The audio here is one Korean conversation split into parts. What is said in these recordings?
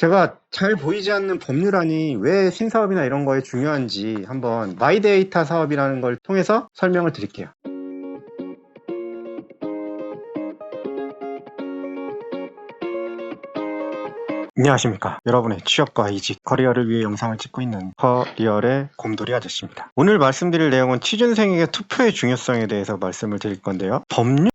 제가 잘 보이지 않는 법률안이 왜 신사업이나 이런 거에 중요한지 한번 마이데이터 사업이라는 걸 통해서 설명을 드릴게요. 안녕하십니까. 여러분의 취업과 이직, 커리어를 위해 영상을 찍고 있는 커리어의 곰돌이 아저씨입니다. 오늘 말씀드릴 내용은 취준생에게 투표의 중요성에 대해서 말씀을 드릴 건데요. 법률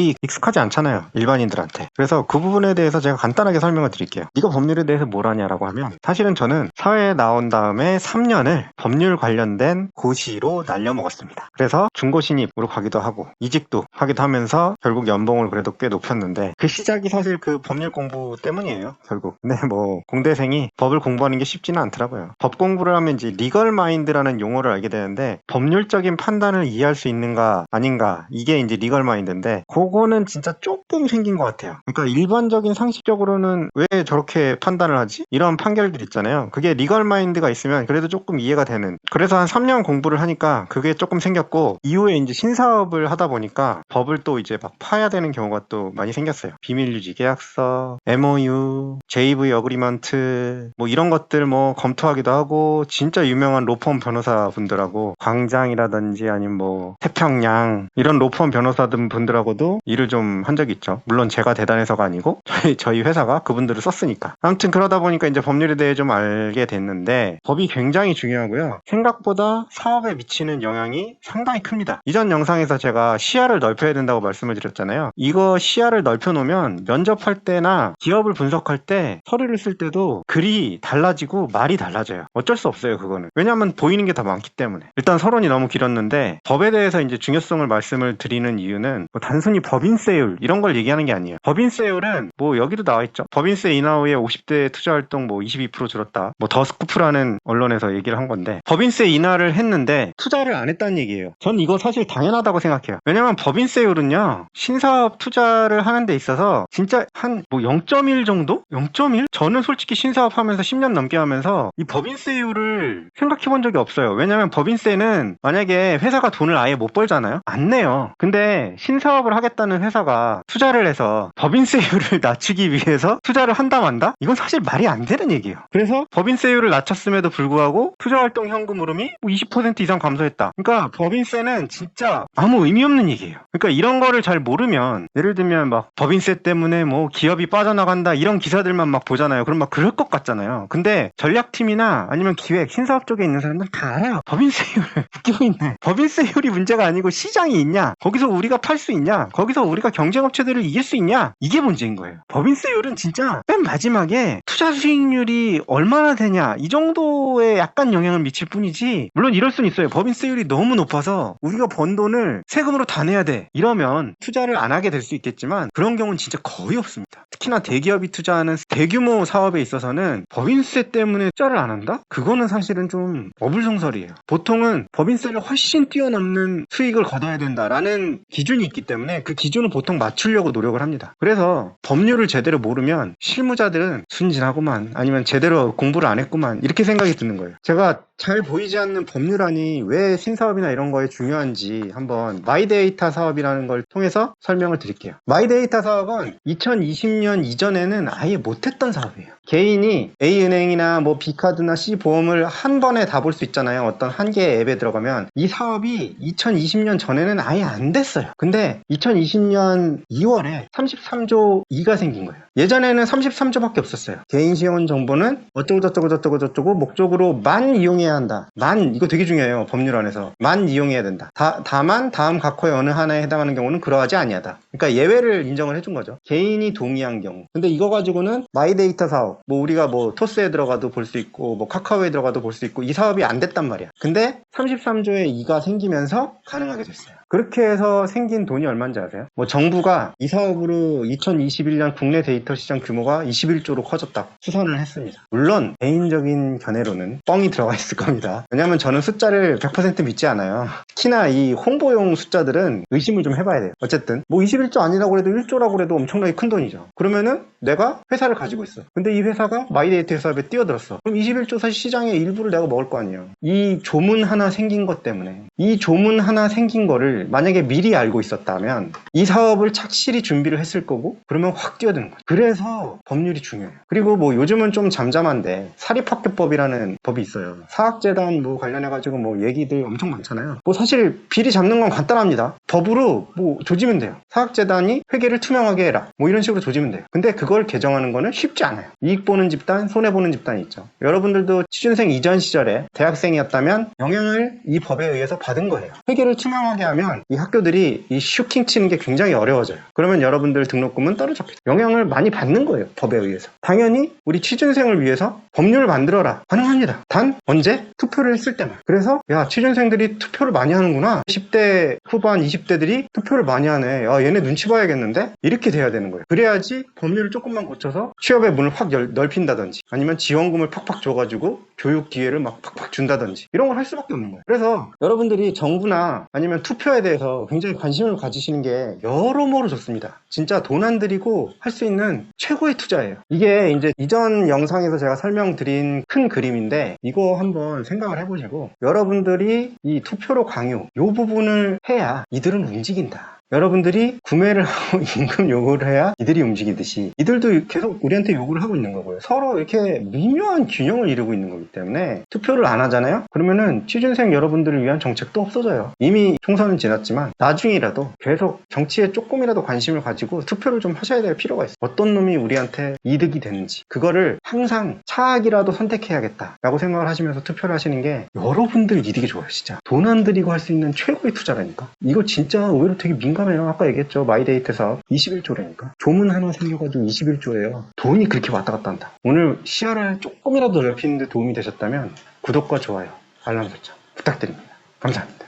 이 익숙하지 않잖아요. 일반인들한테. 그래서 그 부분에 대해서 제가 간단하게 설명을 드릴게요. 네가 법률에 대해서 뭘 아냐라고 하면 사실은 저는 사회에 나온 다음에 3년을 법률 관련된 고시로 날려먹었습니다. 그래서 중고 신입으로 가기도 하고 이직도 하기도 하면서 결국 연봉을 그래도 꽤 높였는데 그 시작이 사실 그 법률 공부 때문이에요. 결국. 근데 뭐 공대생이 법을 공부하는 게 쉽지는 않더라고요. 법 공부를 하면 이제 리걸 마인드라는 용어를 알게 되는데 법률적인 판단을 이해할 수 있는가 아닌가 이게 이제 리걸 마인드인데 그 거는 진짜 조금 생긴 것 같아요. 그러니까 일반적인 상식적으로는 왜 저렇게 판단을 하지? 이런 판결들 있잖아요. 그게 리걸 마인드가 있으면 그래도 조금 이해가 되는. 그래서 한 3년 공부를 하니까 그게 조금 생겼고 이후에 이제 신사업을 하다 보니까 법을 또 이제 막 파야 되는 경우가 또 많이 생겼어요. 비밀 유지 계약서, MOU, JV 어그리먼트 뭐 이런 것들 뭐 검토하기도 하고 진짜 유명한 로펌 변호사 분들하고 광장이라든지 아니면 뭐 태평양 이런 로펌 변호사들 분들하고도 일을 좀 한 적이 있죠. 물론 제가 대단해서가 아니고 저희 저희 회사가 그분들을 썼으니까. 아무튼 그러다 보니까 이제 법률에 대해 좀 알게 됐는데 법이 굉장히 중요하고요. 생각보다 사업에 미치는 영향이 상당히 큽니다. 이전 영상에서 제가 시야를 넓혀야 된다고 말씀을 드렸잖아요. 이거 시야를 넓혀 놓으면 면접할 때나 기업을 분석할 때 서류를 쓸 때도 글이 달라지고 말이 달라져요. 어쩔 수 없어요, 그거는. 왜냐하면 보이는 게 더 많기 때문에. 일단 서론이 너무 길었는데 법에 대해서 이제 중요성을 말씀을 드리는 이유는 뭐 단순히 법인세율 이런 걸 얘기하는 게 아니에요. 법인세율은 뭐 여기도 나와 있죠. 법인세 인하 후에 50대 투자 활동 뭐 22% 줄었다. 뭐 더스쿠프라는 언론에서 얘기를 한 건데 법인세 인하를 했는데 투자를 안 했다는 얘기예요. 전 이거 사실 당연하다고 생각해요. 왜냐면 법인세율은요 신사업 투자를 하는 데 있어서 진짜 한 뭐 0.1 정도? 0.1? 저는 솔직히 신사업 하면서 10년 넘게 하면서 이 법인세율을 생각해 본 적이 없어요. 왜냐면 법인세는 만약에 회사가 돈을 아예 못 벌잖아요? 안 내요. 근데 신사업을 하 겠다는 회사가 투자를 해서 법인세율을 낮추기 위해서 투자를 한다 만다? 이건 사실 말이 안 되는 얘기예요. 그래서 법인세율을 낮췄음에도 불구하고 투자활동 현금 흐름이 뭐20% 이상 감소했다. 그러니까 법인세는 진짜 아무 의미 없는 얘기예요. 그러니까 이런 거를 잘 모르면 예를 들면 막 법인세 때문에 뭐 기업이 빠져나간다 이런 기사들만 막 보잖아요. 그럼 막 그럴 것 같잖아요. 근데 전략팀이나 아니면 기획, 신사업 쪽에 있는 사람들 다 알아요. 법인세율 웃기고 있네. 법인세율이 문제가 아니고 시장이 있냐? 거기서 우리가 팔 수 있냐? 거기서 우리가 경쟁업체들을 이길 수 있냐? 이게 문제인 거예요. 법인세율은 진짜 맨 마지막에 투자 수익률이 얼마나 되냐 이 정도에 약간 영향을 미칠 뿐이지 물론 이럴 수는 있어요. 법인세율이 너무 높아서 우리가 번 돈을 세금으로 다 내야 돼. 이러면 투자를 안 하게 될 수 있겠지만 그런 경우는 진짜 거의 없습니다. 특히나 대기업이 투자하는 대규모 사업에 있어서는 법인세 때문에 투자를 안 한다? 그거는 사실은 좀 어불성설이에요. 보통은 법인세를 훨씬 뛰어넘는 수익을 거둬야 된다라는 기준이 있기 때문에 그 기준을 보통 맞추려고 노력을 합니다. 그래서 법률을 제대로 모르면 실무자들은 순진하구만 아니면 제대로 공부를 안 했구만 이렇게 생각이 드는 거예요. 제가 잘 보이지 않는 법률안이 왜 신사업이나 이런 거에 중요한지 한번 마이데이터 사업이라는 걸 통해서 설명을 드릴게요. 마이데이터 사업은 2020년 이전에는 아예 못했던 사업이에요. 개인이 A은행이나 뭐 B카드나 C보험을 한 번에 다 볼 수 있잖아요. 어떤 한 개의 앱에 들어가면 이 사업이 2020년 전에는 아예 안 됐어요. 근데 2020년 2월에 33조 2가 생긴 거예요. 예전에는 33조밖에 없었어요. 개인 시원 정보는 어쩌고 저쩌고 저쩌고 저쩌고 목적으로 만 이용해야 한다. 만 이거 되게 중요해요. 법률 안에서 만 이용해야 된다. 다, 다만 다음 각호의 어느 하나에 해당하는 경우는 그러하지 아니하다. 그러니까 예외를 인정을 해준 거죠. 개인이 동의한 경우. 근데 이거 가지고는 마이데이터 사업, 뭐 우리가 뭐 토스에 들어가도 볼 수 있고 뭐 카카오에 들어가도 볼 수 있고 이 사업이 안 됐단 말이야. 근데 33조의 2가 생기면서 가능하게 됐어요. 그렇게 해서 생긴 돈이 얼마인지 아세요? 뭐 정부가 이 사업으로 2021년 국내 데이터 시장 규모가 21조로 커졌다고 수선을 했습니다. 물론 개인적인 견해로는 뻥이 들어가 있을 겁니다. 왜냐하면 저는 숫자를 100% 믿지 않아요. 특히나 이 홍보용 숫자들은 의심을 좀 해봐야 돼요. 어쨌든 뭐 21조 아니라고 해도 1조라고 해도 엄청나게 큰 돈이죠. 그러면은 내가 회사를 가지고 있어. 근데 이 회사가 마이데이트 회사에 뛰어들었어. 그럼 21조 사실 시장의 일부를 내가 먹을 거 아니에요. 이 조문 하나 생긴 것 때문에 이 조문 하나 생긴 거를 만약에 미리 알고 있었다면 이 사업을 착실히 준비를 했을 거고 그러면 확 뛰어드는 거예요. 그래서 법률이 중요해요. 그리고 뭐 요즘은 좀 잠잠한데 사립학교법이라는 법이 있어요. 사학재단 뭐 관련해 가지고 뭐 얘기들 엄청 많잖아요. 뭐 사실 비리 잡는 건 간단합니다. 법으로 뭐 조지면 돼요. 사학재단이 회계를 투명하게 해라. 뭐 이런 식으로 조지면 돼요. 근데 그걸 개정하는 거는 쉽지 않아요. 이익 보는 집단, 손해 보는 집단이 있죠. 여러분들도 취준생 이전 시절에 대학생이었다면 영향을 이 법에 의해서 받은 거예요. 회계를 투명하게 하면 이 학교들이 이 슈킹 치는 게 굉장히 어려워져요. 그러면 여러분들 등록금은 떨어졌겠죠. 영향을 많이 받는 거예요. 법에 의해서. 당연히 우리 취준생을 위해서 법률을 만들어라. 가능합니다. 단 언제? 투표를 했을 때만. 그래서 야 취준생들이 투표를 많이 하는구나. 10대 후반 20대들이 투표를 많이 하네. 야 얘네 눈치 봐야겠는데? 이렇게 돼야 되는 거예요. 그래야지 법률을 조금만 고쳐서 취업의 문을 확 열- 넓힌다든지 아니면 지원금을 팍팍 줘가지고 교육 기회를 막 팍팍 준다든지 이런 걸 할 수밖에 없는 거예요. 그래서 여러분들이 정부나 아니면 투표에 대해서 굉장히 관심을 가지시는 게 여러모로 좋습니다. 진짜 돈 안 들이고 할 수 있는 최고의 투자예요. 이게 이제 이전 영상에서 제가 설명드린 큰 그림인데 이거 한번 생각을 해보시고 여러분들이 이 투표로 강요 이 부분을 해야 이들은 움직인다. 여러분들이 구매를 하고 임금 요구를 해야 이들이 움직이듯이 이들도 계속 우리한테 요구를 하고 있는 거고요. 서로 이렇게 미묘한 균형을 이루고 있는 거기 때문에 투표를 안 하잖아요? 그러면은 취준생 여러분들을 위한 정책도 없어져요. 이미 총선은 지났지만 나중이라도 계속 정치에 조금이라도 관심을 가지고 투표를 좀 하셔야 될 필요가 있어요. 어떤 놈이 우리한테 이득이 되는지 그거를 항상 차악이라도 선택해야겠다라고 생각을 하시면서 투표를 하시는 게 여러분들 이득이 좋아요 진짜 돈 안 들이고 할 수 있는 최고의 투자라니까 이거 진짜 의외로 되게 민감 해요 아까 얘기했죠. 마이데이트 사업 21조라니까. 조문 하나 생겨가지고 21조예요. 돈이 그렇게 왔다 갔다 한다. 오늘 시야를 조금이라도 넓히는 데 도움이 되셨다면 구독과 좋아요 알람 설정 부탁드립니다. 감사합니다